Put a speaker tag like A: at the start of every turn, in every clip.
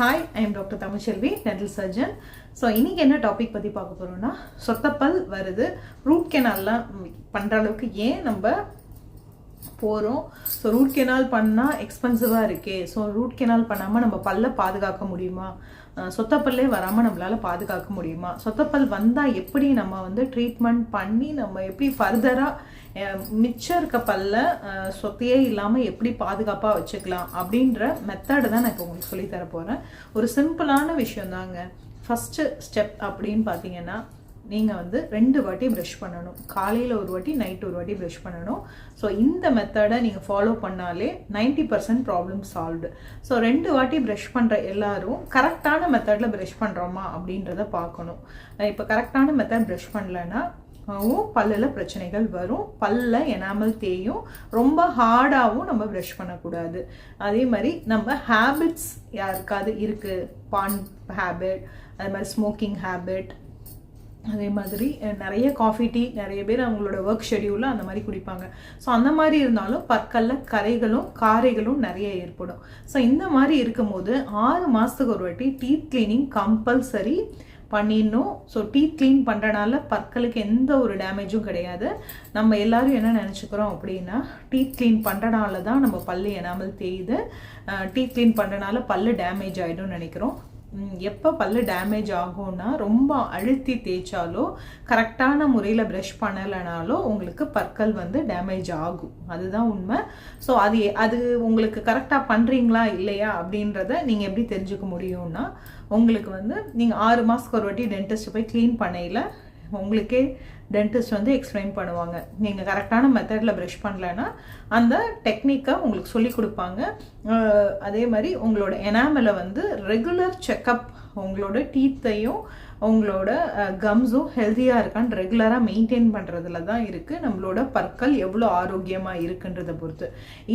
A: Hi I am doctor Tamilselvi dental surgeon so இன்றைக்கி என்ன topic பற்றி பார்க்க போகிறோம்னா சொத்தப்பல் வருது. ரூட் கெனால்லாம் பண்ணுற அளவுக்கு ஏன் நம்ம போகிறோம் ஸோ ரூட் கெனால் பண்ணால் எக்ஸ்பென்சிவாக இருக்கே. ஸோ ரூட் கெனால் பண்ணாமல் நம்ம பல்ல பாதுகாக்க முடியுமா? சொத்தப்பல்லே வராமல் நம்மளால் பாதுகாக்க முடியுமா? சொத்தப்பல் வந்தால் எப்படி நம்ம வந்து ட்ரீட்மெண்ட் பண்ணி நம்ம எப்படி ஃபர்தராக மிச்சம் இருக்க பல்ல சொத்தையே இல்லாமல் எப்படி பாதுகாப்பாக வச்சுக்கலாம் அப்படின்ற மெத்தடு தான் நான் இப்போ உங்களுக்கு சொல்லித்தர போகிறேன் ஒரு சிம்பிளான விஷயம் தாங்க. ஃபஸ்ட்டு ஸ்டெப் அப்படின்னு பார்த்தீங்கன்னா நீங்கள் வந்து ரெண்டு வாட்டி ப்ரஷ் பண்ணணும். காலையில் ஒரு வாட்டி நைட் ஒரு வாட்டி ப்ரஷ் பண்ணணும். ஸோ இந்த மெத்தடை நீங்கள் ஃபாலோ பண்ணாலே 90% பர்சன்ட் ப்ராப்ளம் சால்வ்டு ஸோ ரெண்டு வாட்டி ப்ரஷ் பண்ணுற எல்லாரும் கரெக்டான மெத்தடில் ப்ரஷ் பண்ணுறோமா அப்படின்றத பார்க்கணும். இப்போ கரெக்டான மெத்தட் ப்ரஷ் பண்ணலன்னா பல்லில் பிரச்சனைகள் வரும். பல்ல எனாமல் தேயும். ரொம்ப ஹார்டாகவும் நம்ம ப்ரஷ் பண்ணக்கூடாது. அதே மாதிரி நம்ம ஹேபிட்ஸ் யாருக்காவது இருக்குது பான் ஹேபிட் அதே மாதிரி ஸ்மோக்கிங் ஹேபிட் அதே மாதிரி நிறைய காஃபி டீ நிறைய பேர் அவங்களோட ஒர்க் ஷெடியூலில் அந்த மாதிரி குடிப்பாங்க. ஸோ அந்த மாதிரி இருந்தாலும் பற்கல்ல கரைகளும் காரைகளும் நிறைய ஏற்படும். ஸோ இந்த மாதிரி இருக்கும்போது ஆறு மாதத்துக்கு ஒரு வாட்டி டீத் கிளீனிங் கம்பல்சரி பண்ணிடணும். ஸோ டீத் க்ளீன் பண்ணுறனால பற்களுக்கு எந்த ஒரு டேமேஜும் கிடையாது. நம்ம எல்லாரும் என்ன நினச்சிக்கிறோம் அப்படின்னா டீத் க்ளீன் பண்ணுறனால தான் நம்ம பல் எனாமல் தேயுது. டீத் க்ளீன் பண்ணுறனால பல்லு டேமேஜ் ஆகிடும்னு நினைக்கிறோம். எப்போ பல்லு டேமேஜ் ஆகும்னா ரொம்ப அழுத்தி தேய்ச்சாலோ கரெக்டான முறையில் ப்ரஷ் பண்ணலைனாலோ உங்களுக்கு பற்கள் வந்து டேமேஜ் ஆகும். அதுதான் உண்மை. ஸோ அது அது உங்களுக்கு கரெக்டாக பண்ணுறீங்களா இல்லையா அப்படின்றத நீங்கள் எப்படி தெரிஞ்சுக்க முடியும்னா உங்களுக்கு வந்து நீங்கள் ஆறு மாதத்துக்கு ஒரு வாட்டி டென்டிஸ்ட் போய் க்ளீன் பண்ணையில் உங்களுக்கே டென்டிஸ்ட் வந்து எக்ஸ்பிளைன் பண்ணுவாங்க. நீங்கள் கரெக்டான மெத்தடில் ப்ரஷ் பண்ணலைன்னா அந்த டெக்னிக்கை உங்களுக்கு சொல்லி கொடுப்பாங்க. அதே மாதிரி உங்களோட எனாமலை வந்து ரெகுலர் செக்கப் உங்களோட டீத்தையும் உங்களோட கம்ஸும் ஹெல்த்தியாக இருக்கான்னு ரெகுலராக மெயின்டைன் பண்ணுறதுல தான் இருக்குது நம்மளோட பற்கள் எவ்வளோ ஆரோக்கியமாக இருக்குன்றதை பொறுத்து.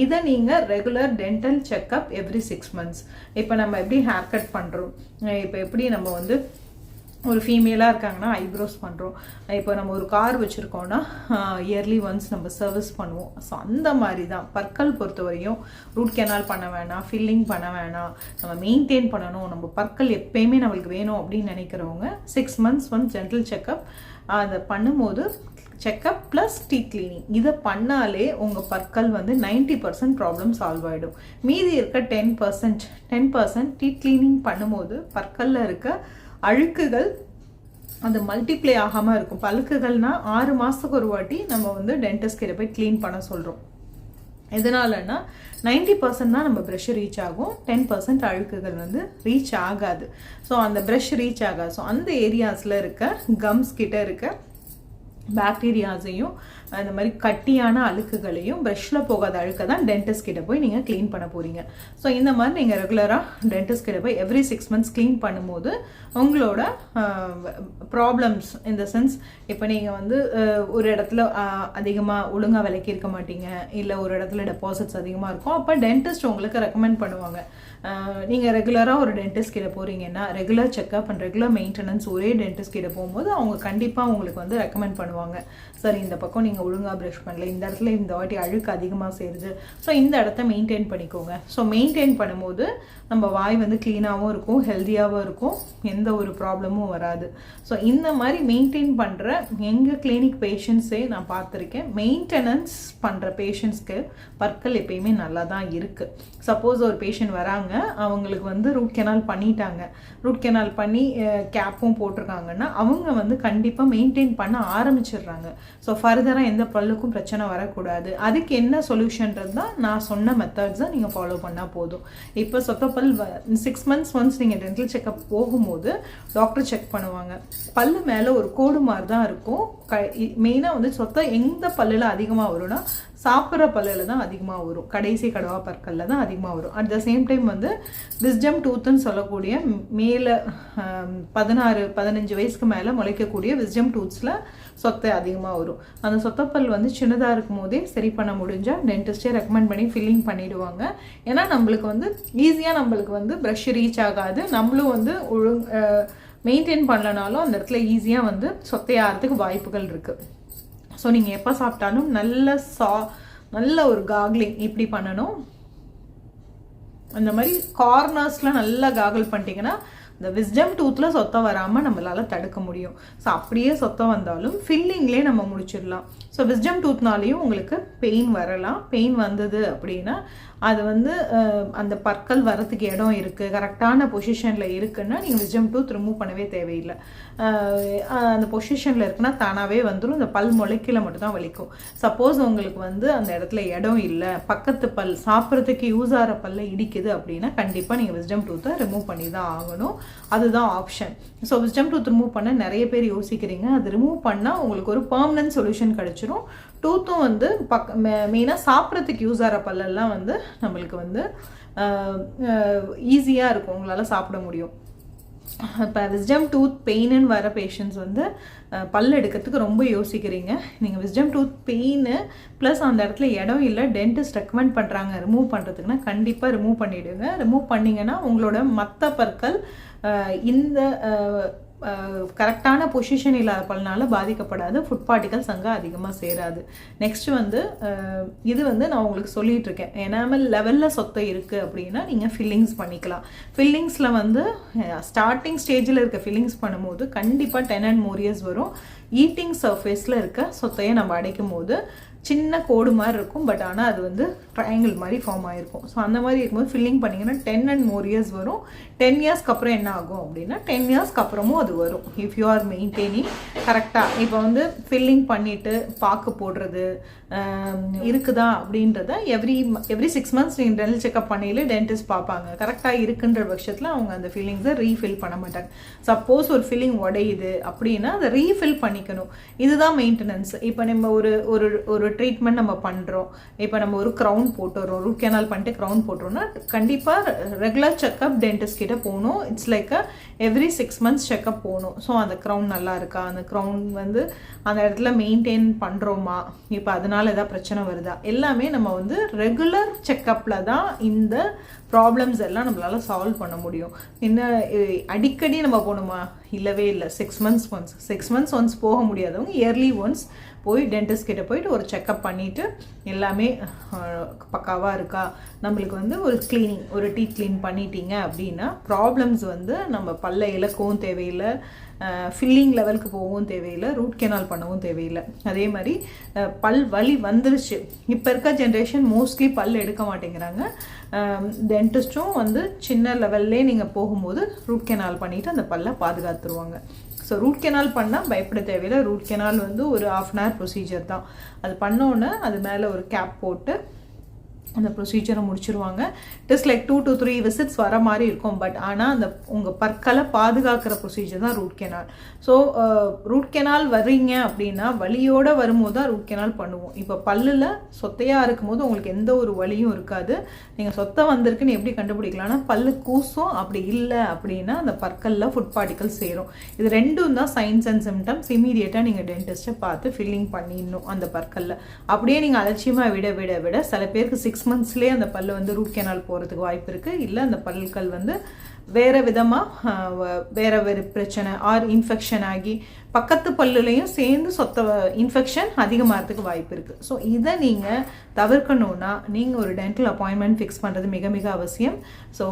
A: இதை நீங்கள் regular dental checkup every six months இப்போ நம்ம எப்படி ஹேர் கட் பண்ணுறோம் இப்போ எப்படி நம்ம வந்து ஒரு ஃபீமேலாக இருக்காங்கன்னா ஐப்ரோஸ் பண்ணுறோம் இப்போ நம்ம ஒரு கார் வச்சுருக்கோன்னா இயர்லி ஒன்ஸ் நம்ம சர்வீஸ் பண்ணுவோம். ஸோ அந்த மாதிரி தான் பற்கள் பொறுத்தவரையும் ரூட் கெனால் பண்ண வேணாம் ஃபில்லிங் பண்ண வேணாம். நம்ம மெயின்டைன் பண்ணணும். நம்ம பற்கள் எப்பயுமே நம்மளுக்கு வேணும் அப்படின்னு நினைக்கிறவங்க six months once general checkup அதை பண்ணும்போது செக்கப் ப்ளஸ் டீ கிளீனிங் இதை பண்ணாலே உங்கள் பற்கள் வந்து 90% பர்சன்ட் ப்ராப்ளம் சால்வ் ஆகிடும் மீதி இருக்க ten percent ten percent teeth cleaning பண்ணும்போது பற்களில் இருக்க அழுக்குகள் அந்த மல்டிப்ளை ஆகாமல் இருக்கும். பழுக்குகள்னால் ஆறு மாதத்துக்கு ஒரு வாட்டி நம்ம வந்து டென்டிஸ்ட் கிட்ட போய் க்ளீன் பண்ண சொல்கிறோம் எதனாலன்னா நைன்டி பர்சன்ட் தான் நம்ம ப்ரெஷ் ரீச் ஆகும். டென் பர்சன்ட் அழுக்குகள் வந்து ரீச் ஆகாது. ஸோ அந்த ப்ரெஷ் ரீச் ஆகாது. ஸோ அந்த ஏரியாஸில் இருக்க கம்ஸ் கிட்ட இருக்க பாக்டீரியாஸையும் அந்த மாதிரி கட்டியான அழுக்குகளையும் ப்ரெஷ்ஷில் போகாத அழுக்கை தான் டென்டிஸ்ட் கிட்ட போய் நீங்கள் க்ளீன் பண்ண போகிறீங்க ஸோ இந்த மாதிரி நீங்கள் ரெகுலராக டென்டிஸ்ட் கிட்ட போய் எவ்ரி சிக்ஸ் மந்த்ஸ் க்ளீன் பண்ணும்போது உங்களோட ப்ராப்ளம்ஸ் இந்த சென்ஸ் இப்போ நீங்கள் வந்து ஒரு இடத்துல அதிகமாக ஒழுங்காக விலைக்கு மாட்டீங்க. இல்லை ஒரு இடத்துல டெபாசிட்ஸ் அதிகமாக இருக்கும். அப்போ டென்டிஸ்ட் உங்களுக்கு ரெக்கமெண்ட் பண்ணுவாங்க. நீங்கள் ரெகுலராக ஒரு டென்டிஸ்ட் கிட்ட போகிறீங்கன்னா regular checkup and regular maintenance ஒரே டென்டிஸ்ட் கிட்ட போகும்போது அவங்க கண்டிப்பாக உங்களுக்கு வந்து ரெக்கமெண்ட் பண்ணுவாங்க. சரி இந்த பக்கம் நீங்கள் ஒழுங்காக ப்ரஷ் பண்ணல. இந்த இடத்துல இந்த வாட்டி அழுக்கு அதிகமாக சேருது. ஸோ இந்த இடத்த மெயின்டைன் பண்ணிக்கோங்க. ஸோ மெயின்டைன் பண்ணும்போது நம்ம வாய் வந்து க்ளீனாகவும் இருக்கும் ஹெல்த்தியாகவும் இருக்கும். எந்த ஒரு ப்ராப்ளமும் வராது. ஸோ இந்த மாதிரி மெயின்டைன் பண்ணுற எங்கள் கிளினிக் பேஷண்ட்ஸே நான் பார்த்துருக்கேன். மெயின்டெனன்ஸ் பண்ணுற பேஷண்ட்ஸ்க்கு பற்கள் எப்பயுமே நல்லா தான் இருக்குது சப்போஸ் ஒரு பேஷண்ட் வராங்க அவங்களுக்கு வந்து ரூட் கெனால் பண்ணிட்டாங்க. ரூட் கெனால் பண்ணி கேப்பும் போட்டிருக்காங்கன்னா அவங்க வந்து கண்டிப்பாக மெயின்டைன் பண்ண ஆரம்பிச்சிடுறாங்க. ஸோ ஃபர்தராக எந்த பல்லுக்கும் பிரச்சனை வரக்கூடாது. அதுக்கு என்ன சொல்யூஷன்றது தான் நான் சொன்ன மெத்தட்ஸை நீங்கள் ஃபாலோ பண்ணால் போதும். இப்போ சொத்தப்பல் சிக்ஸ் மந்த்ஸ் ஒன்ஸ் நீங்கள் டென்டல் செக்கப் போகும்போது டாக்டர் செக் பண்ணுவாங்க. பல்லு மேலே ஒரு கோடு மாதிரி தான் இருக்கும். க மெயினாக வந்து சொத்தை எந்த பல்லில் அதிகமாக வரும்னா சாப்பிட்ற பல்லில் தான் அதிகமாக வரும். கடைசி கடவா பற்களில் தான் அதிகமாக வரும். அட் த சேம் டைம் வந்து விஸ்டம் டூத்துன்னு சொல்லக்கூடிய மேலே பதினாறு பதினஞ்சு வயசுக்கு மேலே முளைக்கக்கூடிய விஸ்டம் டூத்ஸில் சொத்தை அதிகமாக வரும். அந்த சொத்தப்பல் வந்து சின்னதாக இருக்கும் போதே சரி பண்ண முடிஞ்சால் டென்டிஸ்டே ரெக்கமெண்ட் பண்ணி ஃபில்லிங் பண்ணிடுவாங்க. ஏன்னா நம்மளுக்கு வந்து ஈஸியாக நம்மளுக்கு வந்து ப்ரஷ் ரீச் ஆகாது. நம்மளும் வந்து ஒழுங்கு மெயின்டைன் பண்ணலனாலும் அந்த இடத்துல ஈஸியாக வந்து சொத்தையாகிறதுக்கு வாய்ப்புகள் இருக்குது ஸோ நீங்கள் எப்போ சாப்பிட்டாலும் நல்ல சா நல்ல ஒரு காக்லிங் இப்படி பண்ணணும். அந்த மாதிரி கார்னர்ஸ்லாம் நல்லா காகல் பண்ணிட்டீங்கன்னா இந்த விஸ்டம் டூத்தில் சொத்தம் வராமல் நம்மளால தடுக்க முடியும். ஸோ அப்படியே சொத்தம் வந்தாலும் ஃபில்லிங்லேயே நம்ம முடிச்சிடலாம். ஸோ விஸ்டம் டூத்னாலேயும் உங்களுக்கு பெயின் வரலாம். பெயின் வந்தது அப்படின்னா அது வந்து அந்த பற்கள் வரத்துக்கு இடம் இருக்குது கரெக்டான பொசிஷனில் இருக்குன்னா நீங்கள் விஜம் டூத் ரிமூவ் பண்ணவே தேவையில்லை. அந்த பொசிஷனில் இருக்குன்னா தானாகவே வந்துடும் இந்த பல் முளைக்கில மட்டும்தான் வலிக்கும். சப்போஸ் உங்களுக்கு வந்து அந்த இடத்துல இடம் இல்லை பக்கத்து பல் சாப்பிட்றதுக்கு யூஸ் ஆகிற பல்ல இடிக்குது அப்படின்னா கண்டிப்பாக நீங்கள் விஸ்டம் டூத்தை ரிமூவ் பண்ணி தான் ஆகணும். அதுதான் option so wisdom tooth remove பண்ண நிறைய பேர் யோசிக்கிறீங்க. அது ரிமூவ் பண்ணால் உங்களுக்கு ஒரு பர்மனன்ட் சொல்யூஷன் கிடச்சிரும். டூத்தும் வந்து பக் மெயினாக சாப்பிட்றதுக்கு யூஸ் ஆகிற பல்லெல்லாம் வந்து நம்மளுக்கு வந்து ஈஸியாக இருக்கும். உங்களால் சாப்பிட முடியும். இப்போ விஸ்டம் டூத் பெயின்னு வர பேஷண்ட்ஸ் வந்து பல் எடுக்கிறதுக்கு ரொம்ப யோசிக்கிறீங்க. நீங்கள் விஸ்டம் டூத் பெயின் ப்ளஸ் அந்த இடத்துல இடம் இல்லை டென்டிஸ்ட் ரெக்கமெண்ட் பண்ணுறாங்க ரிமூவ் பண்ணுறதுக்குன்னா கண்டிப்பாக ரிமூவ் பண்ணிவிடுங்க ரிமூவ் பண்ணிங்கன்னா உங்களோட மற்ற பற்கள் இந்த கரெக்டான பொசிஷன் இல்லாத பாதிக்கப்படாது. ஃபுட் பார்ட்டிகல்ஸ் அங்கே அதிகமாக சேராது. நெக்ஸ்ட் வந்து இது வந்து நான் உங்களுக்கு சொல்லிகிட்டு இருக்கேன். எனாமல் லெவலில் சொத்தை இருக்குது அப்படின்னா நீங்கள் ஃபில்லிங்ஸ் பண்ணிக்கலாம். ஃபில்லிங்ஸில் வந்து ஸ்டார்டிங் ஸ்டேஜில் இருக்க ஃபில்லிங்ஸ் பண்ணும்போது கண்டிப்பாக டென் அண்ட் மோரியஸ் வரும் ஈட்டிங் சர்ஃபேஸில் இருக்க சொத்தையை நம்ம அடைக்கும் போது சின்ன கோடு மாதிரி இருக்கும் பட் ஆனால் அது வந்து ட்ரையாங்கிள் மாதிரி ஃபார்ம் ஆகிருக்கும் ஸோ அந்த மாதிரி இருக்கும்போது ஃபில்லிங் பண்ணிங்கன்னா டென் அண்ட் மோர் இயர்ஸ் வரும். டென் இயர்ஸ்க்கு அப்புறம் என்ன ஆகும் அப்படின்னா டென் இயர்ஸ்க்கு அப்புறமும் அது வரும். இஃப் யூ ஆர் மெயின்டைனிங் கரெக்டாக இப்போ வந்து ஃபில்லிங் பண்ணிவிட்டு பாக்கு போடுறது இருக்குதா அப்படின்றத எவ்ரி எவ்ரி சிக்ஸ் மந்த்ஸ் நீங்கள் டென்டல் செக்அப் பண்ணியில டென்டிஸ்ட் பார்ப்பாங்க. கரெக்டாக இருக்குன்ற பட்சத்தில் அவங்க அந்த ஃபில்லிங்ஸை ரீஃபில் பண்ண மாட்டாங்க. சப்போஸ் ஒரு ஃபில்லிங் உடையுது அப்படின்னா அதை ரீஃபில் பண்ணிக்கணும். இதுதான் மெயின்டெனன்ஸ் இப்போ நம்ம ஒரு ஒரு ஒரு ட்ரீட்மெண்ட் நம்ம பண்ணுறோம் இப்போ நம்ம ஒரு க்ரௌன் போட்டுறோம் ரூட் கேனால் பண்ணிட்டு க்ரௌன் போட்டுறோம்னா கண்டிப்பாக ரெகுலர் செக்அப் டென்டிஸ்ட் கிட்ட போகணும். It's like a every six months checkup போகணும். ஸோ அந்த க்ரௌன் நல்லா இருக்கா? அந்த க்ரௌன் வந்து அந்த இடத்துல மெயின்டைன் பண்ணுறோமா இப்போ அதனால ஏதாவது பிரச்சனை வருதா? எல்லாமே நம்ம வந்து ரெகுலர் செக்கப்பில் தான் இந்த ப்ராப்ளம்ஸ் எல்லாம் நம்மளால் சால்வ் பண்ண முடியும். என்ன அடிக்கடி நம்ம போகணுமா? இல்லவே இல்லை. Six months once six months once போக முடியாதவங்க இயர்லி ஒன்ஸ் போய் டென்டிஸ்ட் கிட்ட போயிட்டு ஒரு செக்கப் பண்ணிவிட்டு எல்லாமே பக்காவாக இருக்கா? நம்மளுக்கு வந்து ஒரு க்ளீனிங் ஒரு டீ க்ளீன் பண்ணிட்டீங்க அப்படின்னா ப்ராப்ளம்ஸ் வந்து நம்ம பல்ல இலக்கவும் தேவையில்லை. ஃபில்லிங் லெவலுக்கு போகவும் தேவையில்லை ரூட் கெனால் பண்ணவும் தேவையில்லை. அதே மாதிரி பல் வலி வந்துருச்சு. இப்போ இருக்க ஜென்ரேஷன் மோஸ்ட்லி பல் எடுக்க மாட்டேங்கிறாங்க. டென்டிஸ்ட்டும் வந்து சின்ன லெவல்லே நீங்கள் போகும்போது ரூட் கெனால் பண்ணிவிட்டு அந்த பல்லை பாதுகாத்துருவாங்க. ஸோ ரூட் கெனால் பண்ணால் பயப்பட தேவையில்லை. ரூட் கெனால் வந்து ஒரு ஆஃப் அன் ஹவர் ப்ரொசீஜர் தான். அது பண்ணோன்னே அது மேலே ஒரு கேப் போட்டு அந்த ப்ரொசீஜரை முடிச்சிருவாங்க. Just like two to three visits வர மாதிரி இருக்கும். பட் ஆனால் அந்த உங்கள் பற்களை பாதுகாக்கிற ப்ரொசீஜர் தான் root canal so root canal வர்றீங்க அப்படின்னா வலியோடு வரும்போது தான் ரூட் கெனால் பண்ணுவோம். இப்போ பல்லில் சொத்தையாக இருக்கும்போது உங்களுக்கு எந்த ஒரு வலியும் இருக்காது. நீங்கள் சொத்தை வந்திருக்குன்னு எப்படி கண்டுபிடிக்கலாம்னா பல்லு கூசும். அப்படி இல்லை அப்படின்னா அந்த பற்களில் ஃபுட் பார்ட்டிகல் சேரும். இது ரெண்டும் தான் சைன்ஸ் அண்ட் சிம்டம்ஸ் இமீடியட்டாக நீங்கள் டென்டிஸ்ட்டை பார்த்து ஃபில்லிங் பண்ணிடணும் அந்த பற்களில். அப்படியே நீங்கள் அலட்சியமாக விட விட விட சில பேருக்கு சிக்ஸ் சிக்ஸ் மந்த்ஸ்லேயே அந்த பல்லு வந்து ரூட் கெனால் போகிறதுக்கு வாய்ப்பு இருக்குது இல்லை அந்த பல்கள் வந்து வேறு விதமாக வேறு வேறு பிரச்சனை ஆர் இன்ஃபெக்ஷன் ஆகி பக்கத்து பல்லுலேயும் சேர்ந்து சொத்த இன்ஃபெக்ஷன் அதிகமாகிறதுக்கு வாய்ப்பு இருக்குது ஸோ இதை நீங்கள் தவிர்க்கணுன்னா நீங்கள் ஒரு டென்டல் அப்பாயின்மெண்ட் ஃபிக்ஸ் பண்ணுறது மிக மிக அவசியம். ஸோ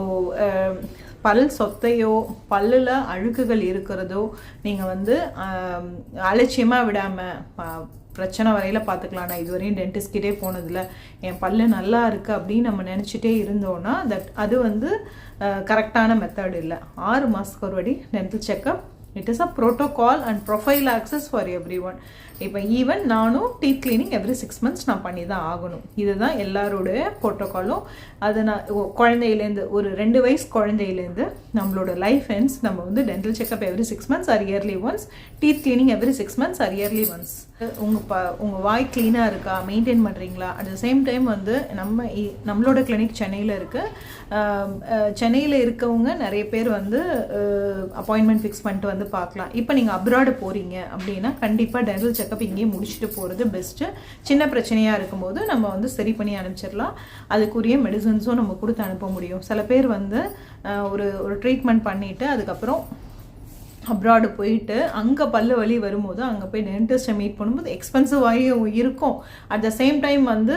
A: பல் சொத்தையோ பல்லில் அழுக்குகள் இருக்கிறதோ நீங்கள் வந்து அலட்சியமாக விடாமல் பிரச்சனை வரையில் பார்த்துக்கலாம் நான் இதுவரையும் டென்டிஸ்ட்கிட்டே போனதில்ல. என் பல்லு நல்லா இருக்குது அப்படின்னு நம்ம நினச்சிட்டே இருந்தோன்னா தட் அது வந்து கரெக்டான மெத்தட் இல்லை. ஆறு மாதத்துக்கு ஒரு வாட்டி dental checkup it is a protocol and prophylaxis for everyone இப்போ ஈவன் நானும் teeth cleaning every six months நான் பண்ணி தான் ஆகணும். இதுதான் எல்லாரோடைய ப்ரோட்டோகாலும் அது நான் குழந்தையிலேருந்து ஒரு ரெண்டு வயசு குழந்தையிலேருந்து நம்மளோட லைஃப் எண்ட்ஸ் நம்ம வந்து dental checkup every six months or yearly once teeth cleaning every six months or yearly once உங்கள் ப உங்கள் வாய் க்ளீனாக இருக்கா? மெயின்டைன் பண்ணுறீங்களா அட் த சேம் டைம் வந்து நம்ம இ- நம்மளோட கிளினிக் சென்னையில் இருக்குது சென்னையில் இருக்கவங்க நிறைய பேர் வந்து அப்பாயின்மெண்ட் ஃபிக்ஸ் பண்ணிட்டு வந்து பார்க்கலாம். இப்போ நீங்கள் அப்ராடு போகிறீங்க அப்படின்னா கண்டிப்பாக டென்டல் செக்கப் இங்கேயே முடிச்சுட்டு போகிறது பெஸ்ட்டு சின்ன பிரச்சனையாக இருக்கும்போது நம்ம வந்து சரி பண்ணி அனுப்பிச்சிடலாம். அதுக்குரிய மெடிசன்ஸும் நம்ம கொடுத்து அனுப்ப முடியும். சில பேர் வந்து ஒரு ஒரு ட்ரீட்மெண்ட் பண்ணிவிட்டு அதுக்கப்புறம் அப்ராடு போயிட்டு அங்கே பல்லு வலி வரும்போது அங்கே போய் டென்டிஸ்ட்டை மீட் பண்ணும்போது எக்ஸ்பென்சிவாகவும் இருக்கும். அட் த சேம் டைம் வந்து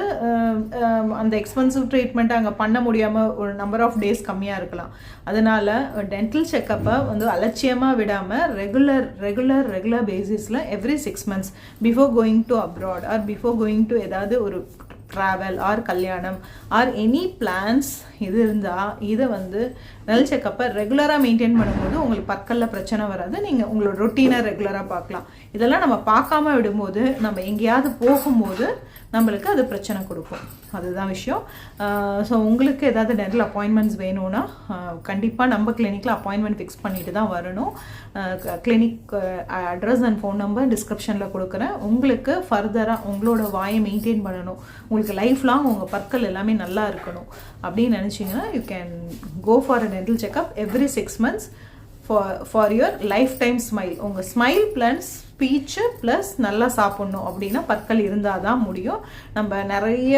A: அந்த எக்ஸ்பென்சிவ் ட்ரீட்மெண்ட்டை அங்கே பண்ண முடியாமல் ஒரு நம்பர் ஆஃப் டேஸ் கம்மியாக இருக்கலாம். அதனால் டென்டல் செக்கப்பை வந்து அலட்சியமாக விடாமல் ரெகுலர் ரெகுலர் ரெகுலர் பேசிஸில் every six months before going to abroad or before going to ஏதாவது ஒரு ட்ராவல் ஆர் கல்யாணம் ஆர் எனி பிளான்ஸ் இது இருந்தால் இதை வந்து நெல் செக்கப்பை ரெகுலராக மெயின்டைன் பண்ணும்போது உங்களுக்கு பற்களில் பிரச்சனை வராது. நீங்கள் உங்களோட ரொட்டீனை ரெகுலராக பார்க்கலாம். இதெல்லாம் நம்ம பார்க்காம விடும்போது நம்ம எங்கேயாவது போகும்போது நம்மளுக்கு அது பிரச்சனை கொடுக்கும். அதுதான் விஷயம். ஸோ உங்களுக்கு ஏதாவது டென்டல் அப்பாயின்மெண்ட்ஸ் வேணும்னா கண்டிப்பாக நம்ம கிளினிக்கில் அப்பாயின்மெண்ட் ஃபிக்ஸ் பண்ணிட்டு தான் வரணும். Clinic address and phone number டிஸ்கிரிப்ஷனில் கொடுக்குறேன். உங்களுக்கு ஃபர்தராக உங்களோட வாயை மெயின்டைன் பண்ணணும். உங்களுக்கு லைஃப் லாங் உங்கள் பற்கள் எல்லாமே நல்லா இருக்கணும். அப்படின்னு நினச்சிங்கன்னா you can go for a dental checkup every six months for for your lifetime smile உங்கள் ஸ்மைல் ப்ளஸ் ஸ்பீச்சு ப்ளஸ் நல்லா சாப்பிட்ணும் அப்படின்னா பற்கள் இருந்தால் தான் முடியும். நம்ம நிறைய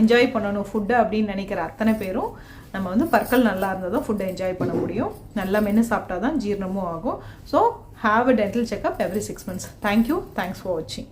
A: என்ஜாய் பண்ணணும் ஃபுட்டு அப்படின்னு நினைக்கிற அத்தனை பேரும் நம்ம வந்து பற்கள் நல்லா இருந்தால் தான் ஃபுட்டை என்ஜாய் பண்ண முடியும். நல்லா மென்று சாப்பிட்டா தான் ஜீரணமும் ஆகும். So have a dental checkup every six months thank you thanks for வாட்சிங்